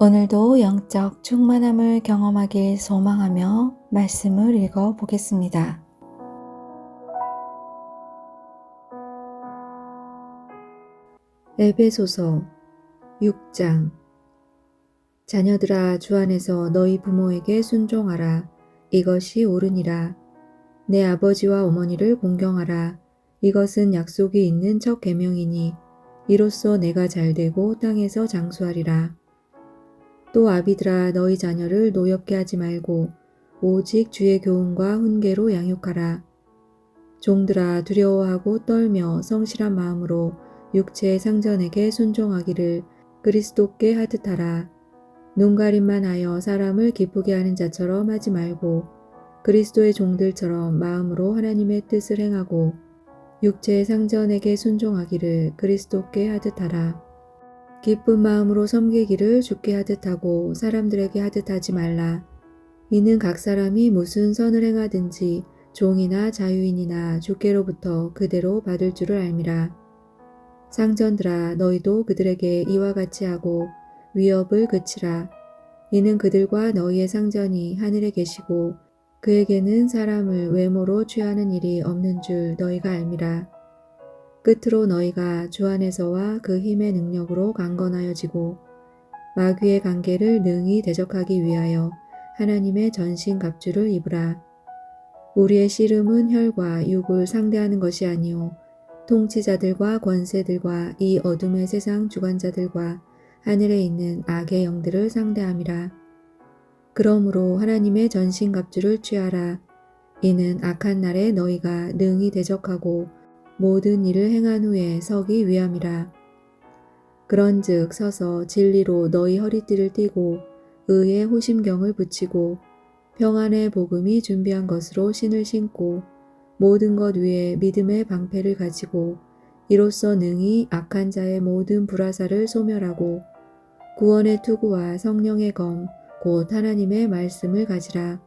오늘도 영적 충만함을 경험하길 소망하며 말씀을 읽어 보겠습니다. 에베소서 6장. 자녀들아 주 안에서 너희 부모에게 순종하라. 이것이 옳으니라. 내 아버지와 어머니를 공경하라. 이것은 약속이 있는 첫 계명이니 이로써 내가 잘되고 땅에서 장수하리라 또 아비들아 너희 자녀를 노엽게 하지 말고 오직 주의 교훈과 훈계로 양육하라 종들아 두려워하고 떨며 성실한 마음으로 육체의 상전에게 순종하기를 그리스도께 하듯 하라. 눈가림만 하여 사람을 기쁘게 하는 자처럼 하지 말고 그리스도의 종들처럼 마음으로 하나님의 뜻을 행하고 육체의 상전에게 순종하기를 그리스도께 하듯 하라. 기쁜 마음으로 섬기기를 죽게 하듯 하고 사람들에게 하듯 하지 말라. 이는 각 사람이 무슨 선을 행하든지 종이나 자유인이나 주께로부터 그대로 받을 줄을 알미라. 상전들아 너희도 그들에게 이와 같이 하고 위협을 그치라. 이는 그들과 너희의 상전이 하늘에 계시고 그에게는 사람을 외모로 취하는 일이 없는 줄 너희가 알미라. 끝으로 너희가 주 안에서와 그 힘의 능력으로 강건하여지고 마귀의 관계를 능히 대적하기 위하여 하나님의 전신 갑주를 입으라. 우리의 씨름은 혈과 육을 상대하는 것이 아니요 통치자들과 권세들과 이 어둠의 세상 주관자들과 하늘에 있는 악의 영들을 상대함이라. 그러므로 하나님의 전신 갑주를 취하라. 이는 악한 날에 너희가 능히 대적하고 모든 일을 행한 후에 서기 위함이라. 그런즉 서서 진리로 너희 허리띠를 띠고 의의 호심경을 붙이고 평안의 복음이 준비한 것으로 신을 신고 모든 것 위에 믿음의 방패를 가지고 이로써 능히 악한 자의 모든 불화사를 소멸하고 구원의 투구와 성령의 검, 곧 하나님의 말씀을 가지라.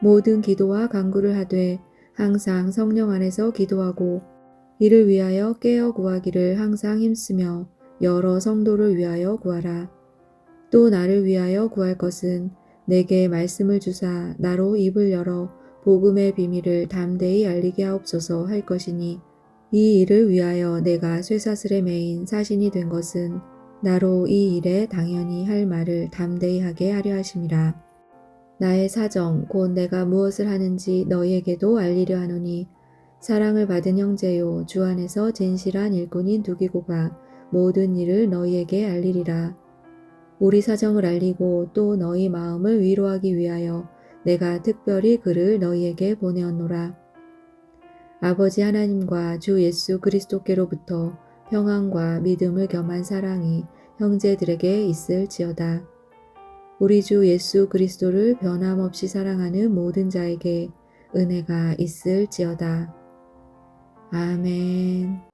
모든 기도와 간구를 하되 항상 성령 안에서 기도하고 이를 위하여 깨어 구하기를 항상 힘쓰며 여러 성도를 위하여 구하라. 또 나를 위하여 구할 것은 내게 말씀을 주사 나로 입을 열어 복음의 비밀을 담대히 알리게 하옵소서 할 것이니 이 일을 위하여 내가 쇠사슬에 매인 사신이 된 것은 나로 이 일에 당연히 할 말을 담대히 하게 하려 하심이라. 나의 사정 곧 내가 무엇을 하는지 너희에게도 알리려 하노니 사랑을 받은 형제요 주 안에서 진실한 일꾼인 두기고가 모든 일을 너희에게 알리리라. 우리 사정을 알리고 또 너희 마음을 위로하기 위하여 내가 특별히 그를 너희에게 보내었노라. 아버지 하나님과 주 예수 그리스도께로부터 평안과 믿음을 겸한 사랑이 형제들에게 있을지어다. 우리 주 예수 그리스도를 변함없이 사랑하는 모든 자에게 은혜가 있을지어다. 아멘.